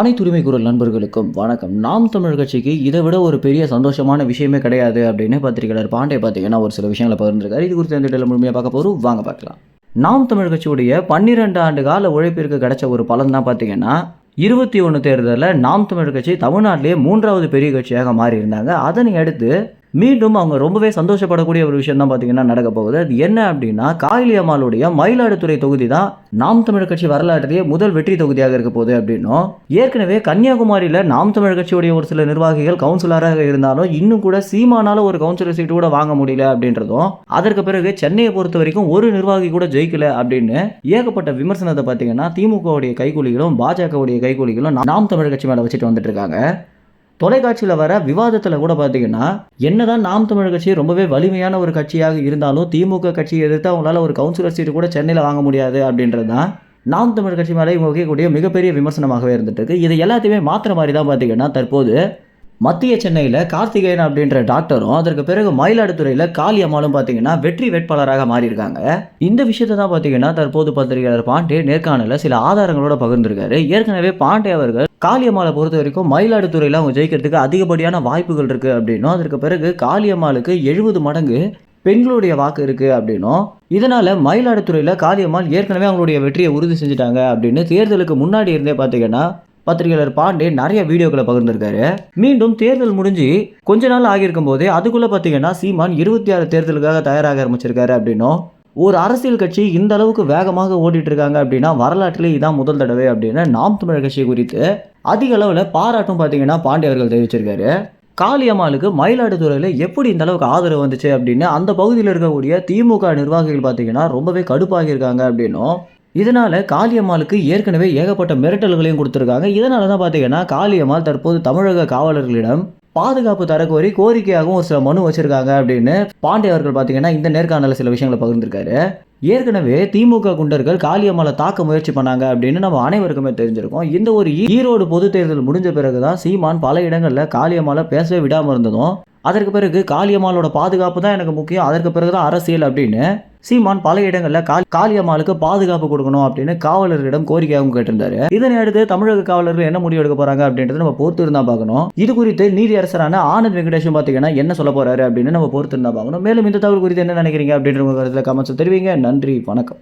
அனைத்துரிமை குரல் நண்பர்களுக்கும் வணக்கம். நாம் தமிழ் கட்சிக்கு இதை விட ஒரு பெரிய சந்தோஷமான விஷயமே கிடையாது அப்படின்னு பத்திரிகையாளர் பாண்டே பார்த்தீங்கன்னா ஒரு சில விஷயங்களை பகிர்ந்துருக்காரு. இது குறித்து இந்த முழுமையாக பார்க்க போகிறோம் வாங்க பார்க்கலாம். நாம் தமிழ் கட்சியுடைய பன்னிரெண்டு ஆண்டு கால உழைப்பிற்கு கிடைச்ச ஒரு பலன் தான் பார்த்தீங்கன்னா இருபத்தி ஒன்று தேர்தலில் நாம் தமிழ் கட்சி தமிழ்நாட்டிலேயே மூன்றாவது பெரிய கட்சியாக மாறி இருந்தாங்க அதனை அடுத்து மீண்டும் அவங்க ரொம்பவே சந்தோஷப்படக்கூடிய ஒரு விஷயம் தான் பார்த்தீங்கன்னா நடக்க போகுது. அது என்ன அப்படின்னா காயிலி அம்மாளுடைய மயிலாடுதுறை தொகுதி தான் நாம் தமிழர் கட்சி வரலாற்றிலேயே முதல் வெற்றி தொகுதியாக இருக்க போகுது அப்படின்னும் ஏற்கனவே கன்னியாகுமரியில் நாம் தமிழர் கட்சியுடைய ஒரு சில நிர்வாகிகள் கவுன்சிலராக இருந்தாலும் இன்னும் கூட சீமானால ஒரு கவுன்சிலர் சீட்டு கூட வாங்க முடியல அப்படின்றதும் அதற்கு பிறகு சென்னையை பொறுத்த வரைக்கும் ஒரு நிர்வாகி கூட ஜெயிக்கல அப்படின்னு ஏகப்பட்ட விமர்சனத்தை பார்த்தீங்கன்னா திமுகவுடைய கைகூலிகளும் பாஜகவுடைய கைகூலிகளும் நாம் தமிழர் கட்சி மேலே வச்சுட்டு வந்துட்டு இருக்காங்க. தொலைக்காட்சியில் வர விவாதத்தில் கூட பார்த்தீங்கன்னா என்னதான் நாம் தமிழர் கட்சி ரொம்பவே வலிமையான ஒரு கட்சியாக இருந்தாலும் திமுக கட்சியை எதிர்த்து அவங்களால ஒரு கவுன்சிலர் சீட்டு கூட சென்னையில் வாங்க முடியாது அப்படின்றது தான் நாம் தமிழ் கட்சி மேலே இவங்க வைக்கக்கூடிய மிகப்பெரிய விமர்சனமாகவே இருந்துட்டு இருக்கு. இது எல்லாத்தையுமே மாத்திர மாதிரி தான் பார்த்தீங்கன்னா தற்போது மத்திய சென்னையில் கார்த்திகேயன் அப்படின்ற டாக்டரும் அதற்கு பிறகு மயிலாடுதுறையில் காளி பார்த்தீங்கன்னா வெற்றி வேட்பாளராக மாறியிருக்காங்க. இந்த விஷயத்தை தான் பார்த்தீங்கன்னா தற்போது பத்திரிகையாளர் பாண்டே நேர்காணலில் சில ஆதாரங்களோட பகிர்ந்திருக்காரு. ஏற்கனவே பாண்டே அவர்கள் காளியம்மாவை பொறுத்த வரைக்கும் மயிலாடுதுறையில் அவங்க ஜெயிக்கிறதுக்கு அதிகப்படியான வாய்ப்புகள் இருக்குது அப்படின்னும் அதற்கு பிறகு காளியம்மாளுக்கு எழுபது மடங்கு பெண்களுடைய வாக்கு இருக்குது அப்படின்னும் இதனால் மயிலாடுதுறையில் காளியம்மாள் ஏற்கனவே அவங்களுடைய வெற்றியை உறுதி செஞ்சுட்டாங்க அப்படின்னு தேர்தலுக்கு முன்னாடி இருந்தே பார்த்தீங்கன்னா பத்திரிகையாளர் பாண்டே நிறைய வீடியோக்களை பகிர்ந்திருக்காரு. மீண்டும் தேர்தல் முடிஞ்சு கொஞ்ச நாள் ஆகியிருக்கும் போதே அதுக்குள்ளே பார்த்தீங்கன்னா சீமான் இருபத்தி ஆறு தேர்தலுக்காக தயாராக ஆரம்பிச்சிருக்காரு அப்படின்னும் ஒரு அரசியல் கட்சி இந்த அளவுக்கு வேகமாக ஓடிட்டு இருக்காங்க அப்படின்னா வரலாற்றிலே இதான் முதல் தடவை அப்படின்னு நாம் தமிழர் கட்சி குறித்து அதிக அளவில் பாராட்டும் பார்த்தீங்கன்னா பாண்டே அவர்கள் தெரிவிச்சிருக்காரு. காளியம்மாளுக்கு மயிலாடுதுறையில் எப்படி இந்த அளவுக்கு ஆதரவு வந்துச்சு அப்படின்னு அந்த பகுதியில் இருக்கக்கூடிய திமுக நிர்வாகிகள் பார்த்தீங்கன்னா ரொம்பவே கடுப்பாகியிருக்காங்க அப்படின்னும் இதனால் காளியம்மாளுக்கு ஏற்கனவே ஏகப்பட்ட மிரட்டல்களையும் கொடுத்துருக்காங்க. இதனால தான் பார்த்தீங்கன்னா காளியம்மாள் தற்போது தமிழக காவலர்களிடம் பாதுகாப்பு தரக்கோரி கோரிக்கையாகவும் ஒரு சில மனு வச்சிருக்காங்க அப்படின்னு பாண்டே அவர்கள் பார்த்தீங்கன்னா இந்த நேர்காணல சில விஷயங்களை பகிர்ந்திருக்காரு. ஏற்கனவே திமுக குண்டர்கள் காளியம்மாவை தாக்க முயற்சி பண்ணாங்க அப்படின்னு நம்ம அனைவருக்குமே தெரிஞ்சிருக்கோம். இந்த ஒரு ஈரோடு பொது தேர்தல் முடிஞ்ச பிறகுதான் சீமான் பல இடங்களில் காளியம்மாவை பேசவே விடாமல் இருந்ததும் அதற்கு பிறகு காளியம்மாளோட பாதுகாப்பு தான் எனக்கு முக்கியம். அதற்கு பிறகு தான் அரசியல் அப்படின்னு சீமான் பல இடங்களில் காளி காளியம்மாளுக்கு பாதுகாப்பு கொடுக்கணும் அப்படின்னு காவலர்களிடம் கோரிக்கையாகவும் கேட்டிருந்தாரு. இதனை அடுத்து தமிழக காவலர்கள் என்ன முடிவு எடுக்க போறாங்க அப்படின்றத நம்ம பொறுத்து இருந்தா பார்க்கணும். இது குறித்து நீதியரசரான ஆனந்த் வெங்கடேஷன் பார்த்தீங்கன்னா என்ன சொல்ல போறாரு அப்படின்னு நம்ம பொறுத்து இருந்தா பார்க்கணும். மேலும் இந்த தகவல் குறித்து என்ன நினைக்கிறீங்க அப்படின்ற கருத்தில் கமெண்ட்ஸ் தெரிவிங்க. நன்றி வணக்கம்.